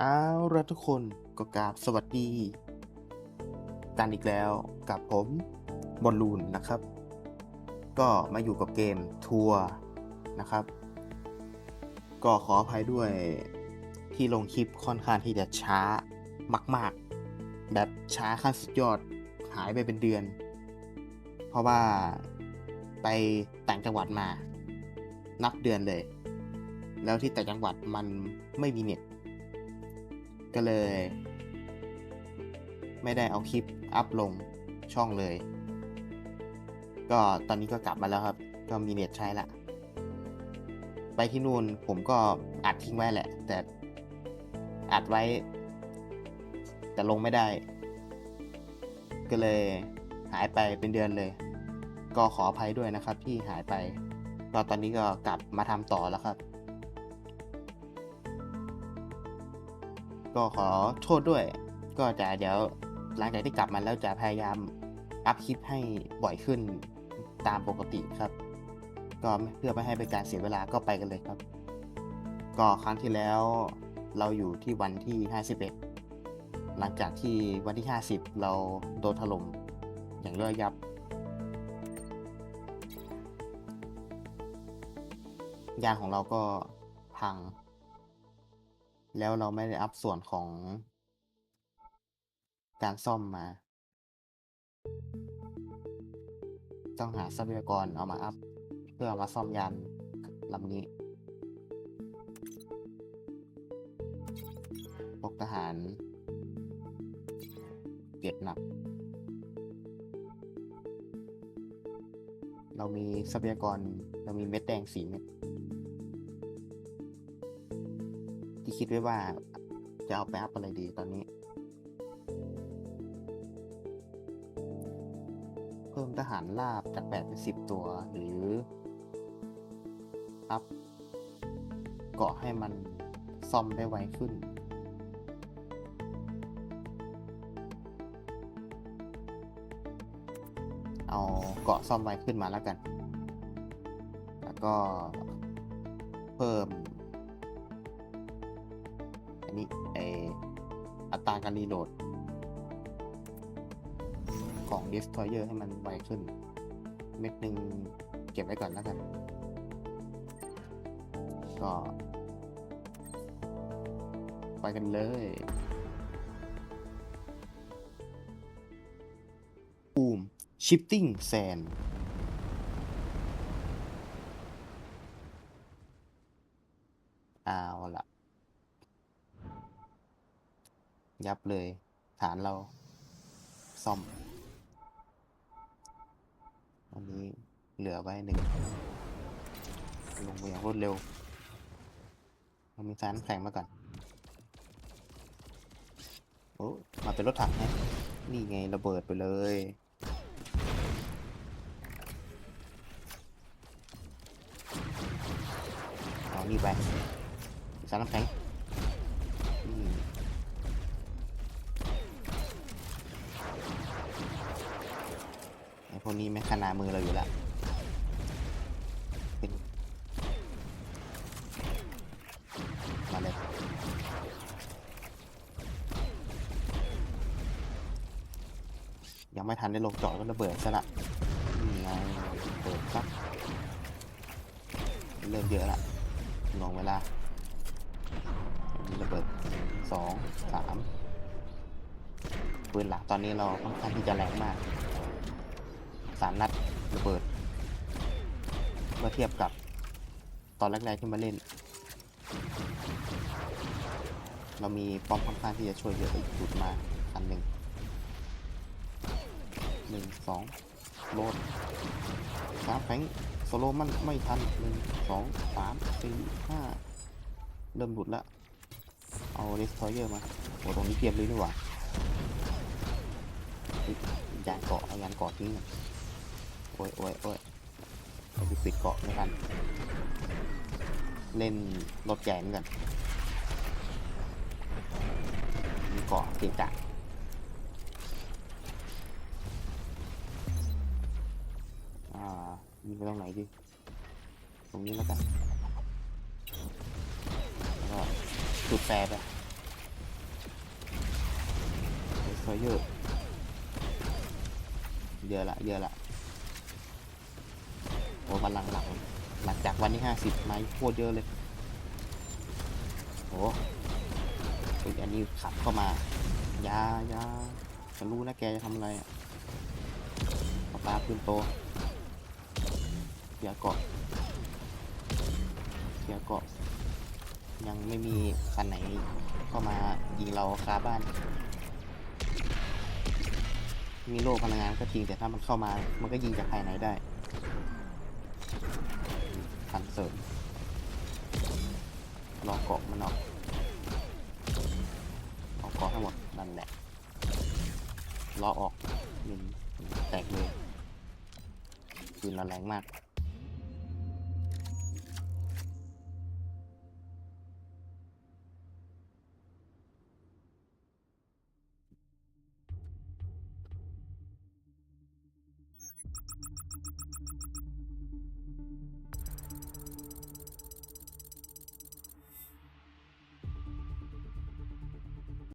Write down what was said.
เอาละทุกคนก็กราบสวัสดี กันอีกแล้วกับผมบอลลูนนะครับ ก็มาอยู่กับเกมทัวร์นะครับ ก็ขออภัยด้วยที่ลงคลิปค่อนข้างที่จะช้ามาก ๆ แบบช้าขั้นสุดยอดหายไปเป็นเดือน เพราะว่าไปต่างจังหวัดมา นับเดือนเลย แล้วที่แต่งจังหวัดมันไม่มีเน็ต ก็เลย ไม่ได้เอาคลิปอัพลงช่องเลย ก็ตอนนี้ก็กลับมาแล้วครับ ก็มีเน็ตใช้ละไปที่นู่นผมก็อัดทิ้งไว้แหละ แต่อัดไว้ แต่ลงไม่ได้ ก็เลยหายไปเป็นเดือนเลย ก็ขออภัยด้วยนะครับที่หายไป ก็ตอนนี้ก็กลับมาทำต่อแล้วครับ ก็ขอโทษด้วย ก็จะเดี๋ยวหลังจากที่กลับมาแล้วจะพยายามอัพคลิปให้บ่อยขึ้นตามปกติครับ ก็เพื่อไม่ให้เป็นการเสียเวลาก็ไปกันเลยครับ ก็ครั้งที่แล้วเราอยู่ที่วันที่ 51 หลังจากที่วันที่ 50 เราโดนถล่มอย่างเลือยับ ยานของเราก็พัง แล้วเราไม่ได้อัพส่วนของการซ่อมมา ต้องหาทรัพยากรเอามาอัพ เพื่ออามาซ่อมยานลำนี้พวกทหารเกียร์หนัก เรามีทรัพยากร เรามีเม็ดแดงสีเม็ด คิดไว้ว่าจะเอาไปอัพอะไรดีตอนนี้ เพิ่มทหารลาบจาก 8 เป็น 10 ตัว หรือ อัพเกาะให้มันซ่อมได้ไวขึ้น เอาเกาะซ่อมไวขึ้นมาแล้วกัน แล้วก็เพิ่ม นนี้ไออัตราการรีโหลด ของ Destroyer ให้มันไวขึ้น เม็ดหนึ่งเก็บไว้ก่อนแล้วกัน ก็ ไปกันเลยบูม shifting sand เอาละ ยับเลย ฐานเรา ซ่อม อันนี้เหลือไว้หนึ่ง ลงไปอย่างรวดเร็วเรามีสารน้ำแข็งมาก่อนโอ้มาเป็นรถถังนะนี่ไงระเบิดไปเลยเอานี่ไปสารน้ำแข็งม ไอ้ พวกนี้ไม่ขนามือเราอยู่แล้วมาเลยยังไม่ทันได้ลงจอดก็ระเบิดซะละนี่ไงเปิดครับเริ่มเยอะละลงเวลาระเบิดสองสามปืนหลักตอนนี้เราค่อนข้างที่จะแรงมาก สามนัดระเบิด เมื่อเทียบกับตอนแรกๆที่มาเล่น เรามีป้อมค่อนข้างที่จะช่วยเยอะอีกจุดมาอันหนึ่งหนึ่งสองโหลดสามแฟงโซโลมันไม่ทันหนึ่งสองสามสี่ห้าเริ่มหลุดละเอาเรสทอยเยอร์มาโอ้ตรงนี้เพียบเลยนี่หว่าเฮ้ยานเกาะเอายานเกาะทิ้ง โอ้ยโอ้ยโอ้ยเราไปปิดเกาะไม่ทันเล่นรถใหญ่เหมือนกันมีเกาะเกะกะอ่ายิงไปตรงไหนดีตรงนี้แล้วกันแล้วก็จุดแฟร์ไปเฮ้ยเยอะเยอะละเยอะละ โอ้วันหลังหลังหลังจากวันที่ห้าสิบมาโคตรเยอะเลยโอ้ยอันนี้ขับเข้ามายายาฉันรู้นะแกจะทำอะไรอะปลาปลาปืนโตเสียเกาะเสียเกาะ ยังไม่มีคันไหนเข้ามายิงเราคาบ้าน มีโล่พลังงานก็จริงแต่ถ้ามันเข้ามา มันก็ยิงจากภายในได้ ทันเสริมรอเกาะมันออกออกเกาะให้หมดนั่นแหละรอออกมินแตกเลยคืนเราแรงมาก